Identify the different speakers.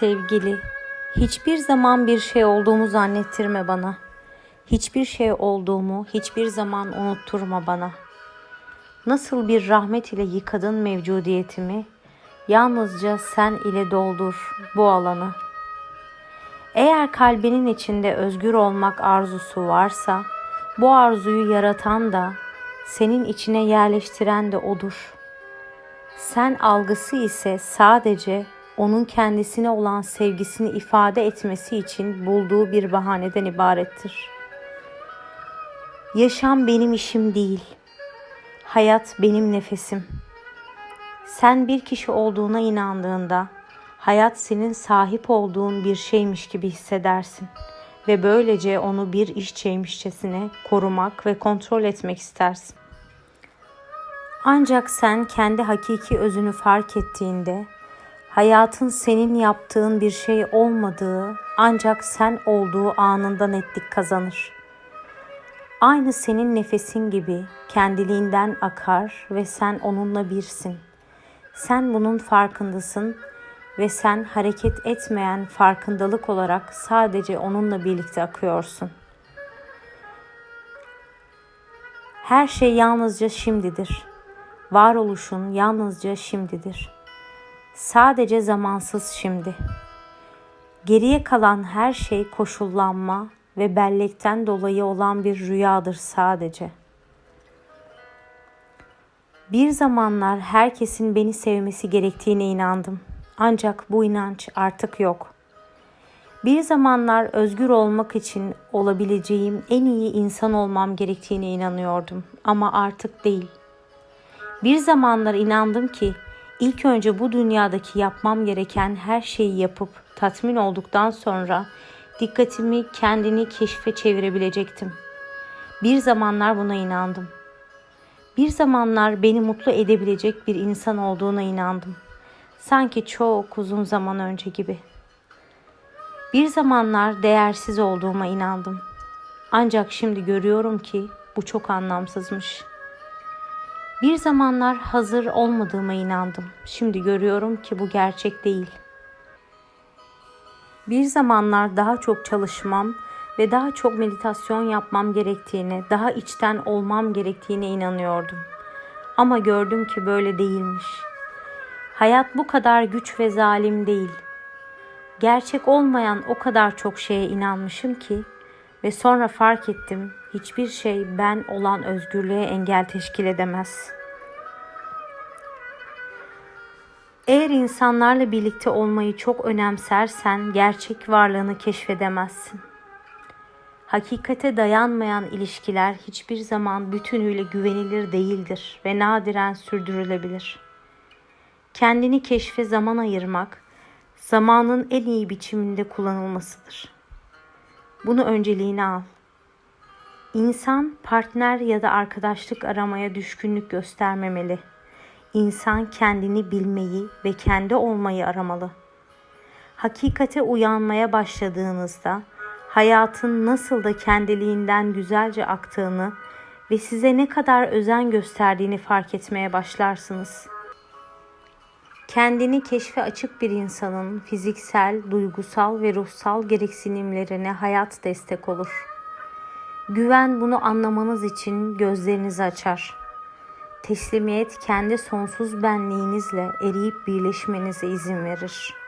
Speaker 1: Sevgili, hiçbir zaman bir şey olduğumu zannettirme bana. Hiçbir şey olduğumu hiçbir zaman unutturma bana. Nasıl bir rahmet ile yıkadın mevcudiyetimi, yalnızca sen ile doldur bu alanı. Eğer kalbinin içinde özgür olmak arzusu varsa, bu arzuyu yaratan da, senin içine yerleştiren de odur. Sen algısı ise sadece onun kendisine olan sevgisini ifade etmesi için bulduğu bir bahaneden ibarettir. Yaşam benim işim değil. Hayat benim nefesim. Sen bir kişi olduğuna inandığında hayat senin sahip olduğun bir şeymiş gibi hissedersin ve böylece onu bir işçeymişçesine korumak ve kontrol etmek istersin. Ancak sen kendi hakiki özünü fark ettiğinde hayatın senin yaptığın bir şey olmadığı ancak sen olduğu anında netlik kazanır. Aynı senin nefesin gibi kendiliğinden akar ve sen onunla birsin. Sen bunun farkındasın ve sen hareket etmeyen farkındalık olarak sadece onunla birlikte akıyorsun. Her şey yalnızca şimdidir. Varoluşun yalnızca şimdidir. Sadece zamansız şimdi. Geriye kalan her şey koşullanma ve bellekten dolayı olan bir rüyadır sadece. Bir zamanlar herkesin beni sevmesi gerektiğine inandım. Ancak bu inanç artık yok. Bir zamanlar özgür olmak için olabileceğim en iyi insan olmam gerektiğine inanıyordum ama artık değil. Bir zamanlar inandım ki ilk önce bu dünyadaki yapmam gereken her şeyi yapıp tatmin olduktan sonra dikkatimi kendini keşfe çevirebilecektim. Bir zamanlar buna inandım. Bir zamanlar beni mutlu edebilecek bir insan olduğuna inandım. Sanki çok uzun zaman önce gibi. Bir zamanlar değersiz olduğuma inandım. Ancak şimdi görüyorum ki bu çok anlamsızmış. Bir zamanlar hazır olmadığıma inandım. Şimdi görüyorum ki bu gerçek değil. Bir zamanlar daha çok çalışmam ve daha çok meditasyon yapmam gerektiğine, daha içten olmam gerektiğine inanıyordum. Ama gördüm ki böyle değilmiş. Hayat bu kadar güç ve zalim değil. Gerçek olmayan o kadar çok şeye inanmışım ki ve sonra fark ettim hiçbir şey ben olan özgürlüğe engel teşkil edemez. Eğer insanlarla birlikte olmayı çok önemsersen gerçek varlığını keşfedemezsin. Hakikate dayanmayan ilişkiler hiçbir zaman bütünüyle güvenilir değildir ve nadiren sürdürülebilir. Kendini keşfe zaman ayırmak, zamanın en iyi biçiminde kullanılmasıdır. Bunu önceliğine al. İnsan partner ya da arkadaşlık aramaya düşkünlük göstermemeli. İnsan kendini bilmeyi ve kendi olmayı aramalı. Hakikate uyanmaya başladığınızda hayatın nasıl da kendiliğinden güzelce aktığını ve size ne kadar özen gösterdiğini fark etmeye başlarsınız. Kendini keşfe açık bir insanın fiziksel, duygusal ve ruhsal gereksinimlerine hayat destek olur. Güven bunu anlamanız için gözlerinizi açar. Teslimiyet kendi sonsuz benliğinizle eriyip birleşmenize izin verir.''